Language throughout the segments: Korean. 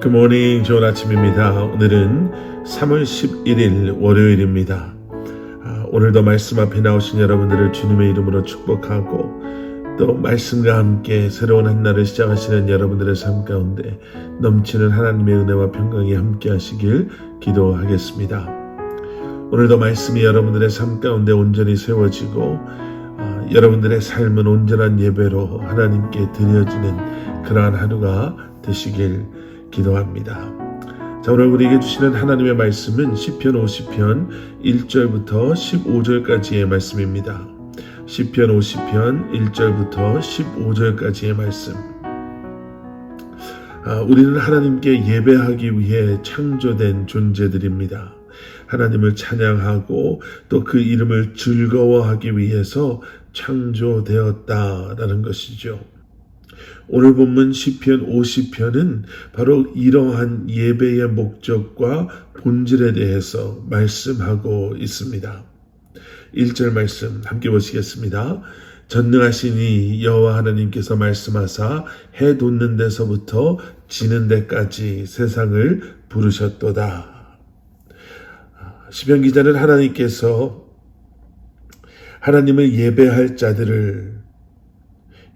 굿모닝 좋은 아침입니다. 오늘은 3월 11일 월요일입니다. 아, 오늘도 말씀 앞에 나오신 여러분들을 주님의 이름으로 축복하고 또 말씀과 함께 새로운 한 날을 시작하시는 여러분들의 삶 가운데 넘치는 하나님의 은혜와 평강이 함께 하시길 기도하겠습니다. 오늘도 말씀이 여러분들의 삶 가운데 온전히 세워지고 아, 여러분들의 삶은 온전한 예배로 하나님께 드려지는 그러한 하루가 되시길 기도합니다. 자, 오늘 우리에게 주시는 하나님의 말씀은 시편 50편 1절부터 15절까지의 말씀입니다. 시편 50편 1절부터 15절까지의 말씀. 아, 우리는 하나님께 예배하기 위해 창조된 존재들입니다. 하나님을 찬양하고 또 그 이름을 즐거워하기 위해서 창조되었다라는 것이죠. 오늘 본문 시편 50편은 바로 이러한 예배의 목적과 본질에 대해서 말씀하고 있습니다. 1절 말씀 함께 보시겠습니다. 전능하시니 여호와 하나님께서 말씀하사 해 돋는 데서부터 지는 데까지 세상을 부르셨도다. 시편 기자는 하나님께서 하나님을 예배할 자들을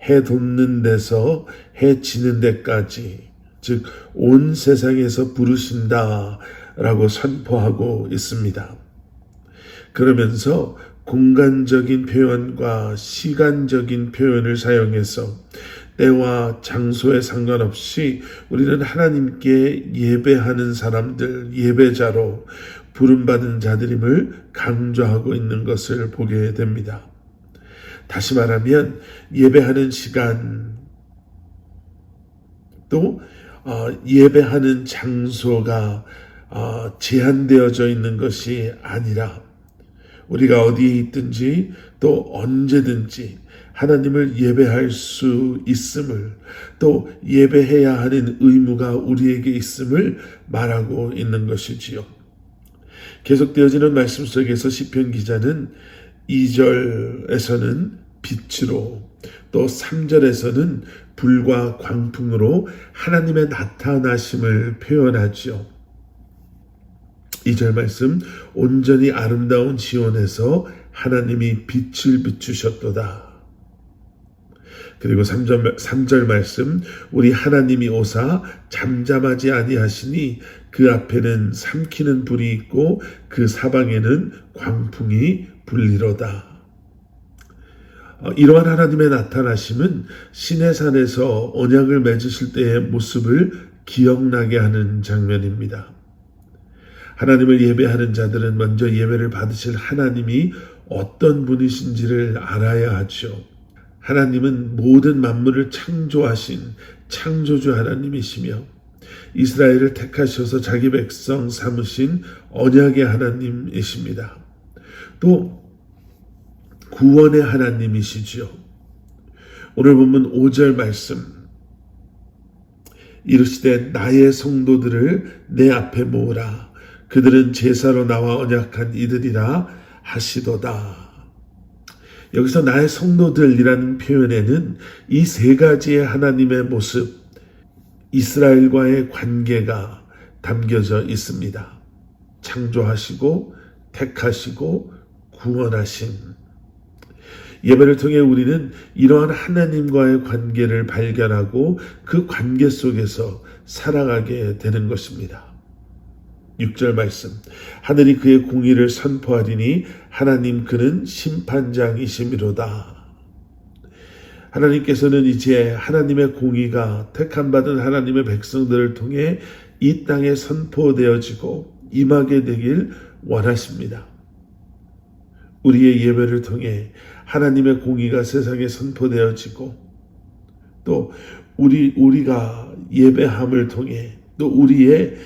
해 돋는 데서 해 지는 데까지 즉 온 세상에서 부르신다라고 선포하고 있습니다. 그러면서 공간적인 표현과 시간적인 표현을 사용해서 때와 장소에 상관없이 우리는 하나님께 예배하는 사람들, 예배자로 부름받은 자들임을 강조하고 있는 것을 보게 됩니다. 다시 말하면 예배하는 시간 또 어, 예배하는 장소가 어, 제한되어져 있는 것이 아니라 우리가 어디에 있든지 또 언제든지 하나님을 예배할 수 있음을 또 예배해야 하는 의무가 우리에게 있음을 말하고 있는 것이지요. 계속되어지는 말씀 속에서 시편 기자는 2절에서는 빛으로 또 3절에서는 불과 광풍으로 하나님의 나타나심을 표현하지요. 2절 말씀 온전히 아름다운 지원에서 하나님이 빛을 비추셨도다. 그리고 3절, 3절 말씀 우리 하나님이 오사 잠잠하지 아니하시니 그 앞에는 삼키는 불이 있고 그 사방에는 광풍이 불리로다. 어, 이러한 하나님의 나타나심은 시내산에서 언약을 맺으실 때의 모습을 기억나게 하는 장면입니다. 하나님을 예배하는 자들은 먼저 예배를 받으실 하나님이 어떤 분이신지를 알아야 하죠. 하나님은 모든 만물을 창조하신 창조주 하나님이시며 이스라엘을 택하셔서 자기 백성 삼으신 언약의 하나님이십니다. 또 구원의 하나님이시지요. 오늘 보면 5절 말씀 이르시되 나의 성도들을 내 앞에 모으라 그들은 제사로 나와 언약한 이들이라 하시도다. 여기서 나의 성도들이라는 표현에는 이 세 가지의 하나님의 모습, 이스라엘과의 관계가 담겨져 있습니다. 창조하시고, 택하시고, 구원하신. 예배를 통해 우리는 이러한 하나님과의 관계를 발견하고 그 관계 속에서 살아가게 되는 것입니다. 6절 말씀. 하늘이 그의 공의를 선포하리니 하나님 그는 심판장이심이로다. 하나님께서는 이제 하나님의 공의가 택함받은 하나님의 백성들을 통해 이 땅에 선포되어지고 임하게 되길 원하십니다. 우리의 예배를 통해 하나님의 공의가 세상에 선포되어지고 또 우리 우리가 예배함을 통해 또 우리의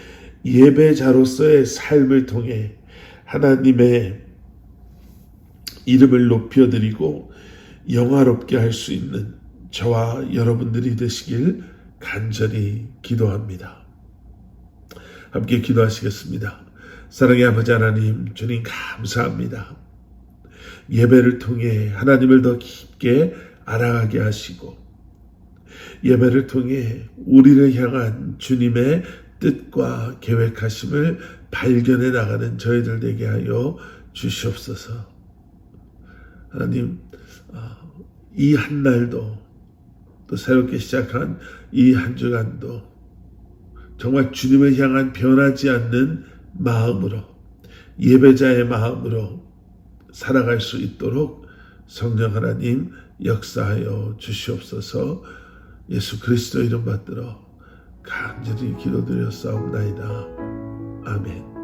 예배자로서의 삶을 통해 하나님의 이름을 높여드리고 영화롭게 할 수 있는 저와 여러분들이 되시길 간절히 기도합니다. 함께 기도하시겠습니다. 사랑의 아버지 하나님, 주님 감사합니다. 예배를 통해 하나님을 더 깊게 알아가게 하시고, 예배를 통해 우리를 향한 주님의 뜻과 계획하심을 발견해 나가는 저희들 되게 하여 주시옵소서. 하나님, 이 한 날도 또 새롭게 시작한 이 한 주간도 정말 주님을 향한 변하지 않는 마음으로 예배자의 마음으로 살아갈 수 있도록 성령 하나님 역사하여 주시옵소서 예수 그리스도 이름 받들어 간절히 기도드렸사옵나이다. 아멘.